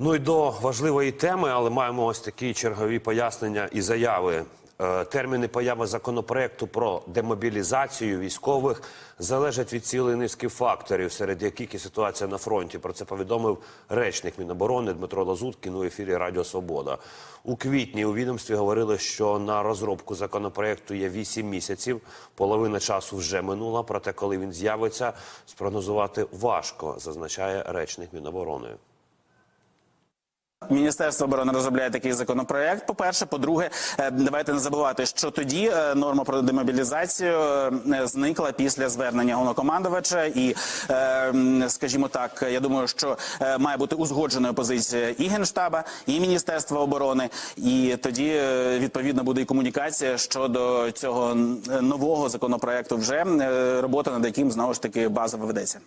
Ну і до важливої теми, але маємо ось такі чергові пояснення і заяви. Е, Терміни появи законопроекту про демобілізацію військових залежать від цілої низки факторів, серед яких і ситуація на фронті. Про це повідомив речник Міноборони Дмитро Лазуткін у ефірі Радіо Свобода. У квітні у відомстві говорили, що на розробку законопроекту є 8 місяців. Половина часу вже минула. Проте, коли він з'явиться, спрогнозувати важко, зазначає речник Міноборони. Міністерство оборони розробляє такий законопроект. По перше, по-друге, е, давайте не забувати, що тоді е, норма про демобілізацію е, зникла після звернення головнокомандувача. І, скажімо так, я думаю, що має бути узгодженою позиція і генштаба, і міністерства оборони. І тоді відповідно буде і комунікація щодо цього нового законопроекту. Вже робота над яким знову ж таки базово ведеться.